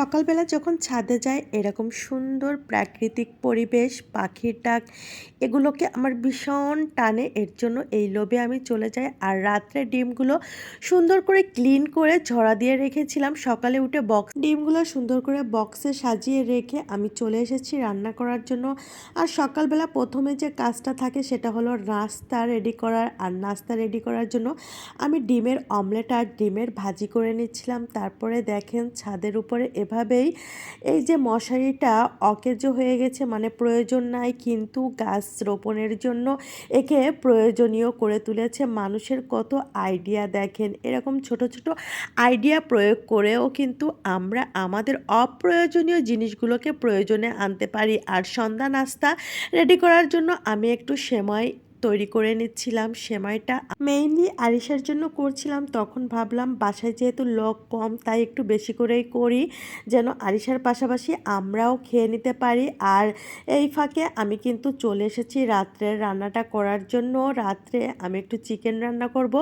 সকালবেলা যখন ছাদে যায়, এরকম সুন্দর প্রাকৃতিক পরিবেশ, পাখির ডাক, এগুলোকে আমার ভীষণ টানে। এর জন্য এই লোভে আমি চলে যাই। আর রাত্রে ডিমগুলো সুন্দর করে ক্লিন করে ঝরা দিয়ে রেখেছিলাম। সকালে উঠে বক্স ডিমগুলো সুন্দর করে বক্সে সাজিয়ে রেখে আমি চলে এসেছি রান্না করার জন্য। আর সকালবেলা প্রথমে যে কাজটা থাকে, সেটা হলো নাস্তা রেডি করার। আর নাস্তা রেডি করার জন্য আমি ডিমের অমলেট আর ডিমের ভাজি করে নিচ্ছিলাম। তারপরে দেখেন, ছাদের উপরে এভাবেই এই যে মশারিটা অকেজো হয়ে গেছে মানে প্রয়োজন নাই কিন্তু গাছ রোপণের জন্য একে প্রয়োজনীয় করে তুলেছে। মানুষের কত আইডিয়া দেখেন, এরকম ছোট ছোট আইডিয়া প্রয়োগ করেও কিন্তু আমরা আমাদের অপ্রয়োজনীয় জিনিসগুলোকে প্রয়োজনে আনতে পারি। আর সন্ধ্যা নাস্তা রেডি করার জন্য আমি একটু সেমাই তৈরি করে নিচ্ছিলাম সেমাইটা। মেইনলি আরিশার জন্য করছিলাম, তখন ভাবলাম বাসায় যেহেতু লোক কম, তাই একটু বেশি করেই করি, যেন আরিশার পাশাপাশি আমরাও খেয়ে নিতে পারি। আর এই ফাঁকে আমি কিন্তু চলে এসেছি রাত্রের রান্নাটা করার জন্য। রাত্রে আমি একটু চিকেন রান্না করব।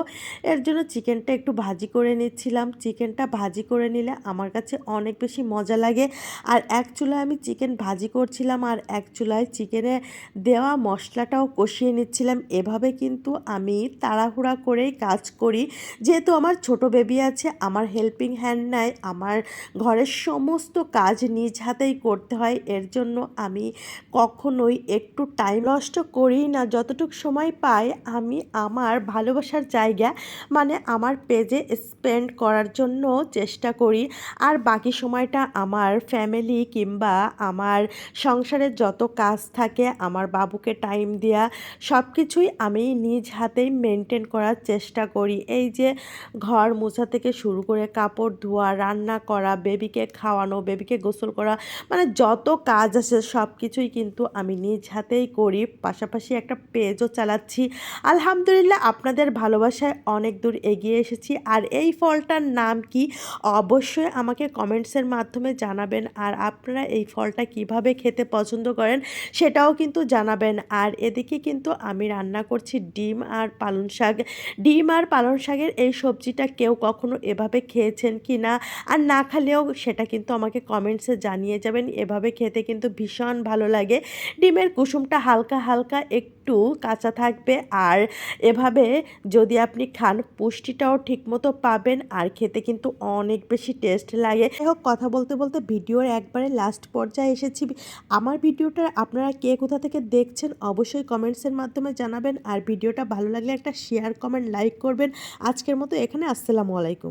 এর জন্য চিকেনটা একটু ভাজি করে নিচ্ছিলাম। চিকেনটা ভাজি করে নিলে আমার কাছে অনেক বেশি মজা লাগে। আর এক চুলায় আমি চিকেন ভাজি করছিলাম, আর এক চুলায় চিকেনে দেওয়া মশলাটাও কষিয়ে নিচ্ছিলাম। এভাবে কিন্তু আমি তাড়াহুড়া করেই কাজ করি। যেহেতু আমার ছোট বেবি আছে, আমার হেল্পিং হ্যান্ড নাই, আমার ঘরের সমস্ত কাজ নিজ হাতেই করতে হয়। এর জন্য আমি কখনোই একটু টাইম নষ্ট করি না। যতটুকু সময় পাই আমি আমার ভালোবাসার জায়গা মানে আমার পেজে স্পেন্ড করার জন্য চেষ্টা করি। আর বাকি সময়টা আমার ফ্যামিলি কিংবা আমার সংসারের যত কাজ থাকে, আমার বাবুকে টাইম দেওয়া সব কিছুই আমি নিজ হাতেই মেনটেন করার চেষ্টা করি। এই যে ঘর মোছা থেকে শুরু করে কাপড় ধোয়া, রান্না করা বেবিকে খাওয়ানো বেবিকে গোসল করা মানে যত কাজ আছে সব কিছুই কিন্তু আমি নিজ হাতেই করি। পাশাপাশি একটা পেজও চালাচ্ছি। আলহামদুলিল্লাহ আপনাদের ভালোবাসায় অনেক দূর এগিয়ে এসেছি। আর এই ফলটার নাম কি? অবশ্যই আমাকে কমেন্টসের মাধ্যমে জানাবেন। আর আপনারা এই ফলটা কীভাবে খেতে পছন্দ করেন সেটাও কিন্তু জানাবেন। আর এদিকে কিন্তু আমি রান্না করছি ডিম আর পালং শাক। ডিম আর পালং শাকের এই সবজিটা কেউ কখনো এভাবে খেয়েছেন কি না? আর না খালেও সেটা কিন্তু আমাকে কমেন্টসে জানিয়ে যাবেন। এভাবে খেতে কিন্তু ভীষণ ভালো লাগে। ডিমের কুসুমটা হালকা হালকা একটু কাঁচা থাকবে। আর এভাবে যদি আপনি খান, পুষ্টিটাও ঠিকমতো পাবেন আর খেতে কিন্তু অনেক বেশি টেস্ট লাগে। হোক, কথা বলতে বলতে ভিডিওর একবারে লাস্ট পর্যায়ে এসেছি। আমার ভিডিওটা আপনারা কে কোথা থেকে দেখছেন অবশ্যই কমেন্টসের মাধ্যমে জানাবেন। আর ভিডিওটা ভালো লাগলে একটা শেয়ার কমেন্ট লাইক করবেন। আজকের মতো এখানে, আসসালামু আলাইকুম।